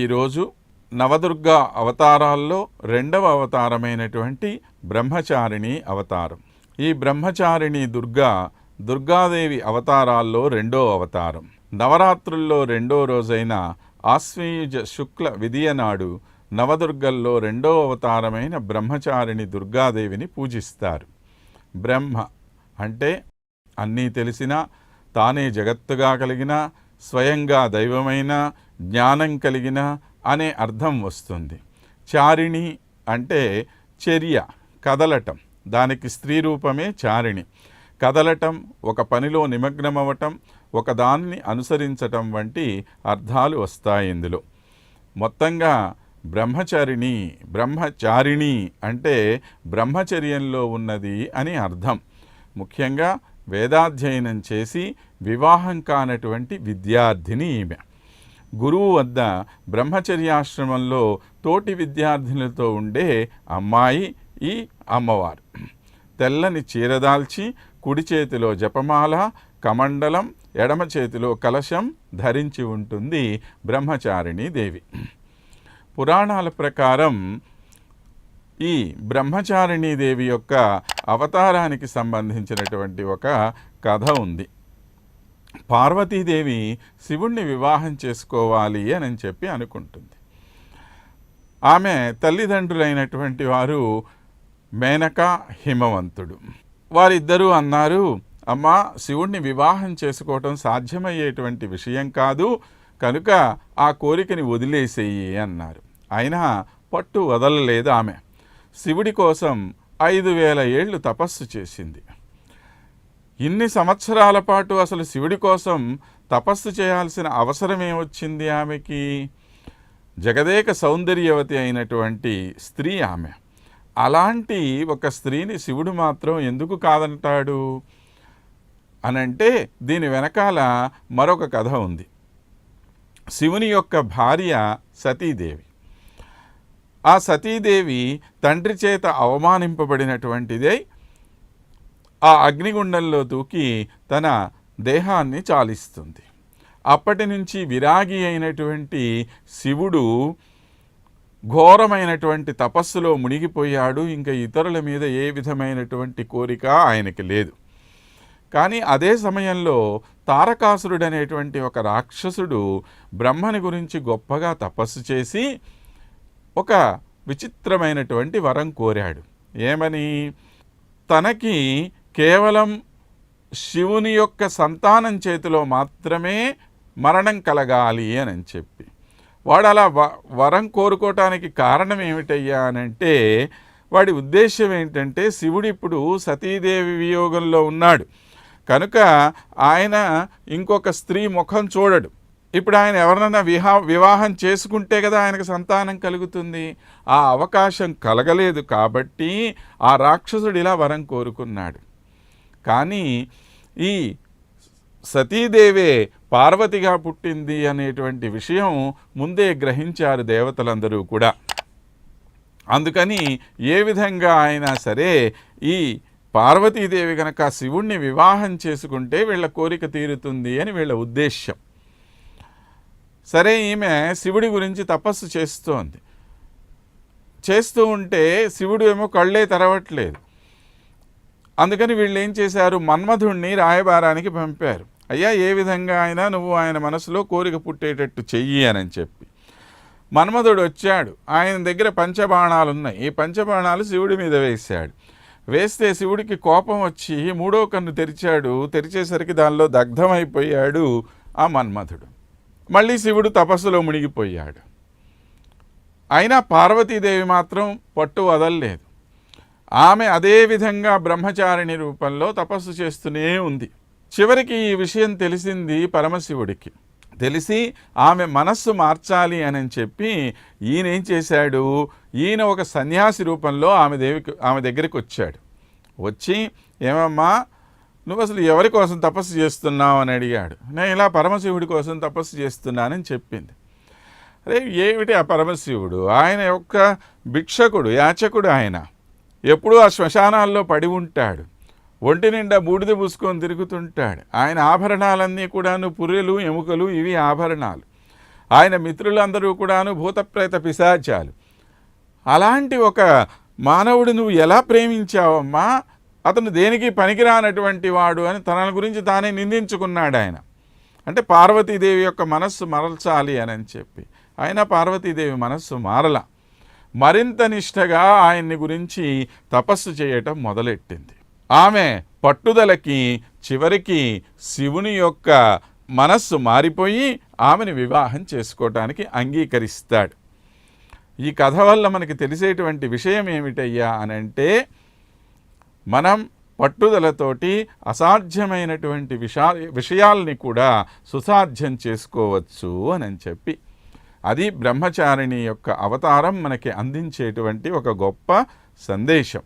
ఈరోజు నవదుర్గా అవతారాల్లో రెండవ అవతారమైనటువంటి బ్రహ్మచారిణి అవతారం. ఈ బ్రహ్మచారిణి దుర్గా దుర్గాదేవి అవతారాల్లో రెండో అవతారం. నవరాత్రుల్లో రెండో రోజైన ఆశ్వీయుజ శుక్ల విధియ నాడు నవదుర్గల్లో రెండో అవతారమైన బ్రహ్మచారిణి దుర్గాదేవిని పూజిస్తారు. బ్రహ్మ అంటే అన్నీ తెలిసిన తానే జగత్తుగా కలిగిన స్వయంగా దైవమైన జ్ఞానం కలిగిన అనే అర్థం వస్తుంది. చారిణి అంటే చర్య కదలటం. దానికి స్త్రీ రూపమే చారిణి. కదలటం ఒక పనిలో నిమగ్నమవటం ఒకదాన్ని అనుసరించటం వంటి అర్థాలు వస్తాయి ఇందులో. మొత్తంగా బ్రహ్మచారిణి బ్రహ్మచారిణి అంటే బ్రహ్మచర్యంలో ఉన్నది అని అర్థం. ముఖ్యంగా వేదాధ్యయనం చేసి వివాహం కానటువంటి విద్యార్థిని ఈమె. గురువు వద్ద బ్రహ్మచర్యాశ్రమంలో తోటి విద్యార్థినులతో ఉండే అమ్మాయి ఈ అమ్మవారు. తెల్లని చీరదాల్చి కుడి చేతిలో జపమాల కమండలం ఎడమ చేతిలో కలశం ధరించి ఉంటుంది బ్రహ్మచారిణి దేవి. పురాణాల ప్రకారం ఈ బ్రహ్మచారిణీ దేవి యొక్క అవతారానికి సంబంధించినటువంటి ఒక కథ ఉంది. పార్వతీదేవి శివుణ్ణి వివాహం చేసుకోవాలి అని చెప్పి అనుకుంటుంది. ఆమె తల్లిదండ్రులైనటువంటి వారు మేనక హిమవంతుడు. వారిద్దరూ అన్నారు అమ్మా శివుణ్ణి వివాహం చేసుకోవటం సాధ్యమయ్యేటువంటి విషయం కాదు కనుక ఆ కోరికని వదిలేసేయి అన్నారు. అయినా పట్టు వదలలేదు ఆమె. శివుడి కోసం ఐదు వేల ఏళ్ళు తపస్సు చేసింది. ఇన్ని సంవత్సరాల పాటు అసలు శివుడి కోసం తపస్సు చేయాల్సిన అవసరం ఏమొచ్చింది ఆమెకి. జగదేక సౌందర్యవతి అయినటువంటి స్త్రీ ఆమె. అలాంటి ఒక స్త్రీని శివుడు మాత్రం ఎందుకు కాదంటాడు? అనంటే దీని వెనకాల మరొక కథ ఉంది. శివుని యొక్క భార్య సతీదేవి. ఆ సతీదేవి తండ్రి చేత అవమానింపబడినటువంటిదే ఆ అగ్నిగుండంలో దూకి తన దేహాన్ని చాలిస్తుంది. అప్పటి నుంచి విరాగి అయినటువంటి శివుడు ఘోరమైనటువంటి తపస్సులో మునిగిపోయాడు. ఇంకా ఇతరుల మీద ఏ విధమైనటువంటి కోరిక ఆయనకి లేదు. కానీ అదే సమయంలో తారకాసురుడు అనేటువంటి ఒక రాక్షసుడు బ్రహ్మని గురించి గొప్పగా తపస్సు చేసి ఒక విచిత్రమైనటువంటి వరం కోరాడు. ఏమని? తనకి కేవలం శివుని యొక్క సంతానం చేతిలో మాత్రమే మరణం కలగాలి అని చెప్పి. వాడు అలా వ- వరం కోరుకోవటానికి కారణం ఏమిటయ్యా అనంటే వాడి ఉద్దేశం ఏంటంటే శివుడు ఇప్పుడు సతీదేవి వియోగంలో ఉన్నాడు. కనుక ఆయన ఇంకొక స్త్రీ ముఖం చూడడు. ఇప్పుడు ఆయన ఎవరినైనా విహా వివాహం చేసుకుంటే కదా ఆయనకు సంతానం కలుగుతుంది. ఆ అవకాశం కలగలేదు కాబట్టి ఆ రాక్షసుడు ఇలా వరం కోరుకున్నాడు. కానీ ఈ సతీదేవే పార్వతిగా పుట్టింది అనేటువంటి విషయం ముందే గ్రహించారు దేవతలందరూ కూడా. అందుకని ఏ విధంగా అయినా సరే ఈ పార్వతీదేవి గనక శివుణ్ణి వివాహం చేసుకుంటే వీళ్ళ కోరిక తీరుతుంది అని వీళ్ళ ఉద్దేశ్యం. సరే ఈమె శివుడి గురించి తపస్సు చేస్తోంది. చేస్తూ ఉంటే శివుడు ఏమో కళ్ళే తెరవట్లేదు. అందుకని వీళ్ళు ఏం చేశారు? మన్మధుణ్ణి రాయబారానికి పంపారు. అయ్యా ఏ విధంగా అయినా నువ్వు ఆయన మనసులో కోరిక పుట్టేటట్టు చెయ్యి అని చెప్పి. మన్మధుడు వచ్చాడు. ఆయన దగ్గర పంచబాణాలు ఉన్నాయి ఈ పంచబాణాలు శివుడి మీద వేశాడు. వేస్తే శివుడికి కోపం వచ్చి మూడో కన్ను తెరిచాడు. తెరిచేసరికి దానిలో దగ్ధమైపోయాడు ఆ మన్మధుడు. మళ్ళీ శివుడు తపస్సులో మునిగిపోయాడు. అయినా పార్వతీదేవి మాత్రం పట్టు వదలలేదు. ఆమె అదే విధంగా బ్రహ్మచారిణి రూపంలో తపస్సు చేస్తూనే ఉంది. చివరికి ఈ విషయం తెలిసింది పరమశివుడికి. తెలిసి ఆమె మనస్సు మార్చాలి అని చెప్పి ఈయన ఏం చేశాడు? ఈయన ఒక సన్యాసి రూపంలో ఆమె దేవికి ఆమె దగ్గరికి వచ్చాడు. వచ్చి ఏమమ్మా నువ్వు అసలు ఎవరి కోసం తపస్సు చేస్తున్నావు? అని అడిగాడు. నేను ఇలా పరమశివుడి కోసం తపస్సు చేస్తున్నానని చెప్పింది. అరే ఏమిటి ఆ పరమశివుడు? ఆయన యొక్క భిక్షకుడు యాచకుడు ఆయన. ఎప్పుడూ ఆ శ్మశానాల్లో పడి ఉంటాడు. ఒంటి నిండా బూడిద పూసుకొని తిరుగుతుంటాడు. ఆయన ఆభరణాలన్నీ కూడాను పుర్రెలు ఎముకలు ఇవి ఆభరణాలు. ఆయన మిత్రులందరూ కూడాను భూతప్రేత పిశాచాలు. అలాంటి ఒక మానవుడు నువ్వు ఎలా ప్రేమించావమ్మా? అతను దేనికి పనికిరానటువంటి వాడు అని తన గురించి తానే నిందించుకున్నాడు ఆయన. అంటే పార్వతీదేవి యొక్క మనస్సు మరల్చాలి అని చెప్పి. అయినా పార్వతీదేవి మనస్సు మారలా. మరింత నిష్టగా ఆయన్ని గురించి తపస్సు చేయటం మొదలెట్టింది. ఆమె పట్టుదలకి చివరికి శివుని యొక్క మనస్సు మారిపోయి ఆమెను వివాహం చేసుకోవటానికి అంగీకరిస్తాడు. ఈ కథ వల్ల మనకి తెలిసేటువంటి విషయం ఏమిటయ్యా అని అంటే మనం పట్టుదలతోటి అసాధ్యమైనటువంటి విషా విషయాల్ని కూడా సుసాధ్యం చేసుకోవచ్చు అని చెప్పి అది బ్రహ్మచారిణి యొక్క అవతారం మనకి అందించేటువంటి ఒక గొప్ప సందేశం.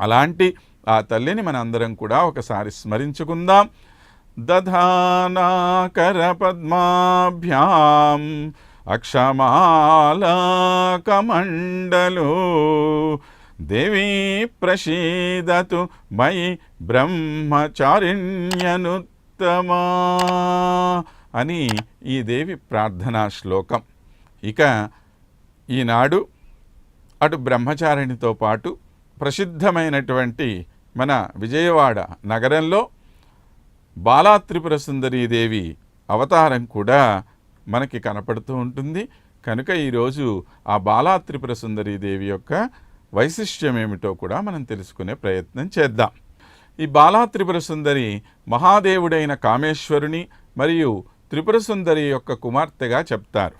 అలాంటి ఆ తల్లిని మన అందరం కూడా ఒకసారి స్మరించుకుందాం. దధానాకర పద్మాభ్యాం అక్షమాలాకమండలు దేవీ ప్రసీదతు మై బ్రహ్మచారిణ్యనుత్తమా. అని ఈ దేవి ప్రార్థనా శ్లోకం. ఇక ఈనాడు అటు బ్రహ్మచారిణితో పాటు ప్రసిద్ధమైనటువంటి మన విజయవాడ నగరంలో బాలాత్రిపుర సుందరీదేవి అవతారం కూడా మనకి కనపడుతూ ఉంటుంది. కనుక ఈరోజు ఆ బాలాత్రిపుర సుందరీదేవి యొక్క వైశిష్ట్యం ఏమిటో కూడా మనం తెలుసుకునే ప్రయత్నం చేద్దాం. ఈ బాలాత్రిపుర సుందరి మహాదేవుడైన కామేశ్వరుని మరియు త్రిపుర సుందరి యొక్క కుమార్తెగా చెప్తారు.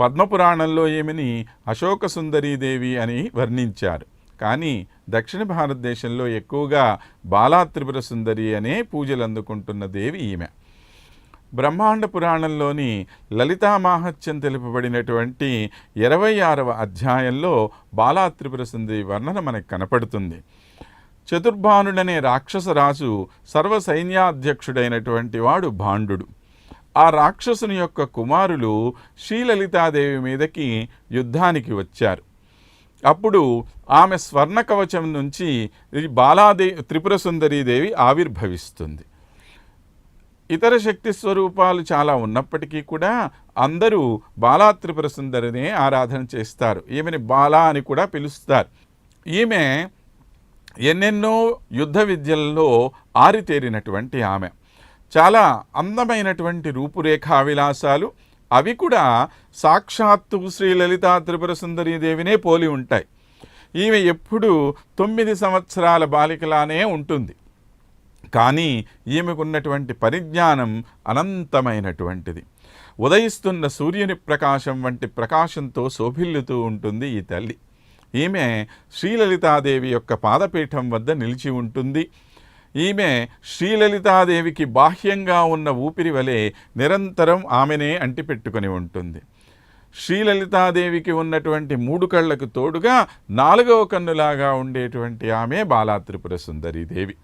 పద్మపురాణంలో ఏమిని అశోక సుందరీదేవి అని వర్ణించారు. కానీ దక్షిణ భారతదేశంలో ఎక్కువగా బాలా త్రిపుర సుందరి అనే పూజలు అందుకుంటున్న దేవి ఈమె. బ్రహ్మాండ పురాణంలోని లలితా మాహత్యం తెలుపబడినటువంటి ఇరవై ఆరవ అధ్యాయంలో బాలా త్రిపుర సుందరి వర్ణన మనకు కనపడుతుంది. చతుర్భానుడనే రాక్షసరాజు సర్వ సైన్యాధ్యక్షుడైనటువంటి వాడు భాండు ఆ రాక్షసుని యొక్క కుమారులు శ్రీలలితాదేవి మీదకి యుద్ధానికి వచ్చారు. అప్పుడు ఆమె స్వర్ణ కవచం నుంచి బాలాదేవి బాలాదే త్రిపుర సుందరీదేవి ఆవిర్భవిస్తుంది. ఇతర శక్తి స్వరూపాలు చాలా ఉన్నప్పటికీ కూడా అందరూ బాలా త్రిపుర సుందరినే ఆరాధన చేస్తారు. ఈమెని బాలా అని కూడా పిలుస్తారు. ఈమె ఎన్నెన్నో యుద్ధ విద్యల్లో ఆరితేరినటువంటి ఆమె. చాలా అందమైనటువంటి రూపురేఖా విలాసాలు అవి కూడా సాక్షాత్తు శ్రీ లలితా త్రిపుర సుందరీదేవినే పోలి ఉంటాయి. ఈమె ఎప్పుడూ తొమ్మిది సంవత్సరాల బాలికలానే ఉంటుంది. కానీ ఈమెకున్నటువంటి పరిజ్ఞానం అనంతమైనటువంటిది. ఉదయిస్తున్న సూర్యుని ప్రకాశం వంటి ప్రకాశంతో శోభిల్లుతూ ఉంటుంది ఈ తల్లి. ఈమె శ్రీలలితాదేవి యొక్క పాదపీఠం వద్ద నిలిచి ఉంటుంది. ఈమె శ్రీలలితాదేవికి బాహ్యంగా ఉన్న ఊపిరి వలె నిరంతరం ఆమెనే అంటిపెట్టుకొని ఉంటుంది. శ్రీలలితాదేవికి ఉన్నటువంటి మూడు కళ్ళకు తోడుగా నాలుగవ కన్నులాగా ఉండేటువంటి ఆమె బాలాత్రిపుర సుందరీదేవి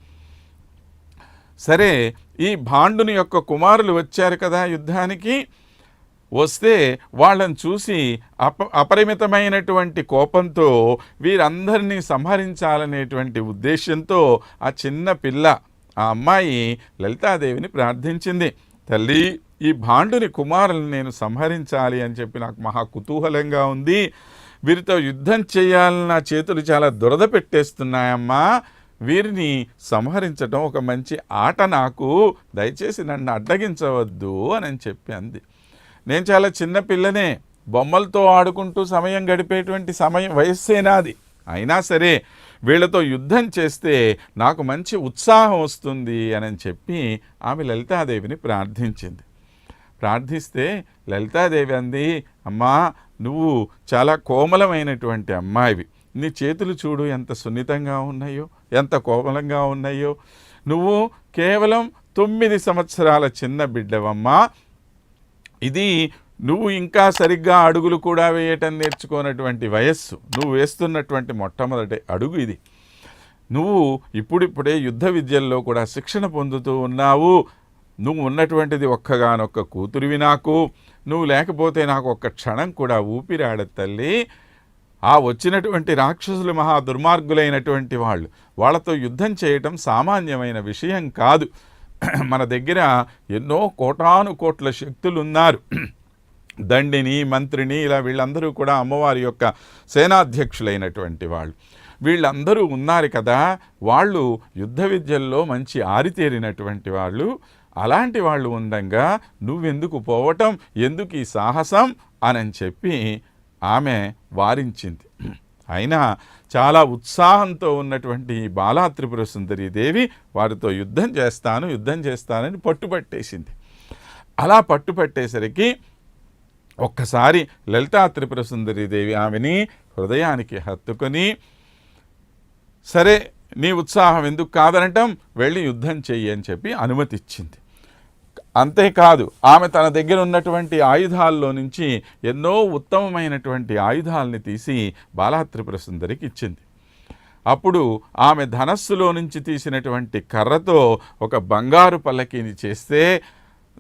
సరే ఈ భాండుని యొక్క కుమారులు వచ్చారు కదా యుద్ధానికి? వస్తే వాళ్ళని చూసి అప అపరిమితమైనటువంటి కోపంతో వీరందరినీ సంహరించాలనేటువంటి ఉద్దేశంతో ఆ చిన్న పిల్ల ఆ అమ్మాయి లలితాదేవిని ప్రార్థించింది. తల్లి ఈ భాండుని కుమారులను నేను సంహరించాలి అని చెప్పి నాకు మహా కుతూహలంగా ఉంది. వీరితో యుద్ధం చేయాలని నా చేతులు చాలా దురద పెట్టేస్తున్నాయమ్మా. వీరిని సంహరించడం ఒక మంచి ఆట నాకు. దయచేసి నన్ను అడ్డగించవద్దు అని చెప్పి అంది. నేను చాలా చిన్న పిల్లనే బొమ్మలతో ఆడుకుంటూ సమయం గడిపేటువంటి సమయం వయస్సేనాది అయినా సరే వీళ్ళతో యుద్ధం చేస్తే నాకు మంచి ఉత్సాహం వస్తుంది అని చెప్పి ఆమె లలితాదేవిని ప్రార్థించింది. ప్రార్థిస్తే లలితాదేవి అంది అమ్మా నువ్వు చాలా కోమలమైనటువంటి అమ్మాయివి. నీ చేతులు చూడు ఎంత సున్నితంగా ఉన్నాయో ఎంత కోమలంగా ఉన్నాయో. నువ్వు కేవలం తొమ్మిది సంవత్సరాల చిన్న బిడ్డవమ్మా. ఇది నువ్వు ఇంకా సరిగ్గా అడుగులు కూడా వేయటం నేర్చుకోనటువంటి వయస్సు. నువ్వు వేస్తున్నటువంటి మొట్టమొదటి అడుగు ఇది. నువ్వు ఇప్పుడిప్పుడే యుద్ధ విద్యల్లో కూడా శిక్షణ పొందుతూ ఉన్నావు. నువ్వు ఉన్నటువంటిది ఒక్కగానొక్క కూతురివి నాకు. నువ్వు లేకపోతే నాకు ఒక్క క్షణం కూడా ఊపిరాడ తల్లి. ఆ వచ్చినటువంటి రాక్షసులు మహా దుర్మార్గులైనటువంటి వాళ్ళు. వాళ్ళతో యుద్ధం చేయటం సామాన్యమైన విషయం కాదు. మన దగ్గర ఎన్నో కోటాను కోట్ల శక్తులు ఉన్నారు దండిని మంత్రిని ఇలా వీళ్ళందరూ కూడా అమ్మవారి యొక్క సేనాధ్యక్షులైనటువంటి వాళ్ళు. వీళ్ళందరూ ఉన్నారు కదా వాళ్ళు యుద్ధ విద్యల్లో మంచి ఆరితేరినటువంటి వాళ్ళు. అలాంటి వాళ్ళు ఉండంగా నువ్వెందుకు పోవటం? ఎందుకు ఈ సాహసం? అని చెప్పి ఆమె వారించింది. అయినా చాలా ఉత్సాహంతో ఉన్నటువంటి బాలా త్రిపుర సుందరి దేవి వారితో యుద్ధం చేస్తాను యుద్ధం చేస్తానని పట్టుపట్టేసింది అలా పట్టుపట్టేసరికి ఒక్కసారి లలితా త్రిపుర సుందరి దేవి ఆమెని హృదయానికి హత్తుకొని సరే నీ ఉత్సాహం ఎందుకు కాదనటం? వెళ్ళి యుద్ధం చెయ్యి అని చెప్పి అనుమతి ఇచ్చింది అంతేకాదు ఆమె తన దగ్గర ఉన్నటువంటి ఆయుధాల్లో నుంచి ఎన్నో ఉత్తమమైనటువంటి ఆయుధాలని తీసి బాలాత్రిపుర సుందరికి ఇచ్చింది. అప్పుడు ఆమె ధనస్సులో నుంచి తీసినటువంటి కర్రతో ఒక బంగారు పల్లకీని చేస్తే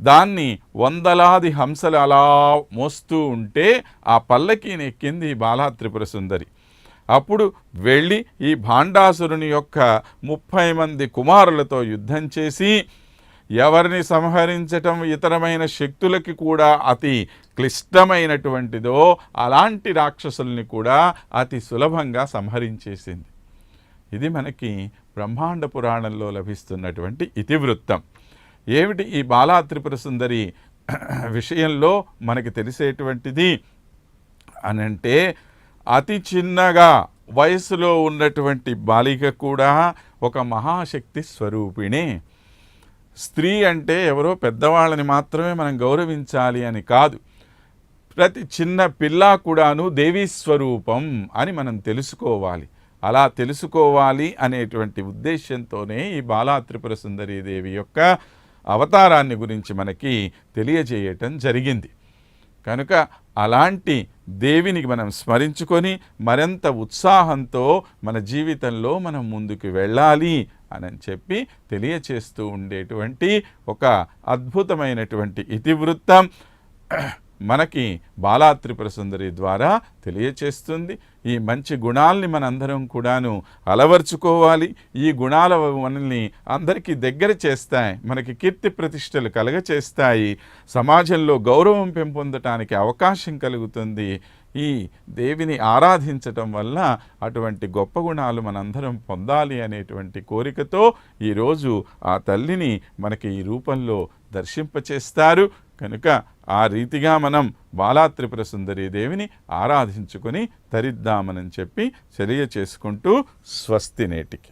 దాన్ని వందలాది హంసలు అలా మోస్తూ ఉంటే ఆ పల్లకీని ఎక్కింది బాలాత్రిపుర సుందరి. అప్పుడు వెళ్ళి ఈ భాండాసురుని యొక్క ముప్పై మంది కుమారులతో యుద్ధం చేసి ఎవరిని సంహరించటం ఇతరమైన శక్తులకి కూడా అతి క్లిష్టమైనటువంటిదో అలాంటి రాక్షసుల్ని కూడా అతి సులభంగా సంహరించేసింది. ఇది మనకి బ్రహ్మాండ పురాణంలో లభిస్తున్నటువంటి ఇతివృత్తం. ఏమిటి ఈ బాలా త్రిపుర సుందరి విషయంలో మనకి తెలిసేటువంటిది? అనంటే అతి చిన్నగా వయసులో ఉన్నటువంటి బాలిక కూడా ఒక మహాశక్తి స్వరూపిణి. స్త్రీ అంటే ఎవరో పెద్దవాళ్ళని మాత్రమే మనం గౌరవించాలి అని కాదు. ప్రతి చిన్న పిల్ల కూడాను దేవీ స్వరూపం అని మనం తెలుసుకోవాలి. అలా తెలుసుకోవాలి అనేటువంటి ఉద్దేశంతోనే ఈ బాలా త్రిపుర దేవి యొక్క అవతారాన్ని గురించి మనకి తెలియజేయటం జరిగింది. కనుక అలాంటి దేవిని మనం స్మరించుకొని మరింత ఉత్సాహంతో మన జీవితంలో మనం ముందుకు వెళ్ళాలి అని చెప్పి తెలియచేస్తూ ఉండేటువంటి ఒక అద్భుతమైనటువంటి ఇతివృత్తం మనకి బాలాత్రిపుర సుందరి ద్వారా తెలియచేస్తుంది. ఈ మంచి గుణాల్ని మనందరం కూడాను అలవర్చుకోవాలి. ఈ గుణాల మనల్ని అందరికీ దగ్గర చేస్తాయి. మనకి కీర్తి ప్రతిష్టలు కలగచేస్తాయి. సమాజంలో గౌరవం పెంపొందటానికి అవకాశం కలుగుతుంది. ఈ దేవిని ఆరాధించటం వల్ల అటువంటి గొప్ప గుణాలు మనందరం పొందాలి అనేటువంటి కోరికతో ఈరోజు ఆ తల్లిని మనకి ఈ రూపంలో దర్శింపచేస్తారు. కనుక ఆ రీతిగా మనం బాలాత్రిపుర సుందరీ దేవిని ఆరాధించుకొని తరిద్దామని చెప్పి తెలియచేసుకుంటూ స్వస్తి నేటికి.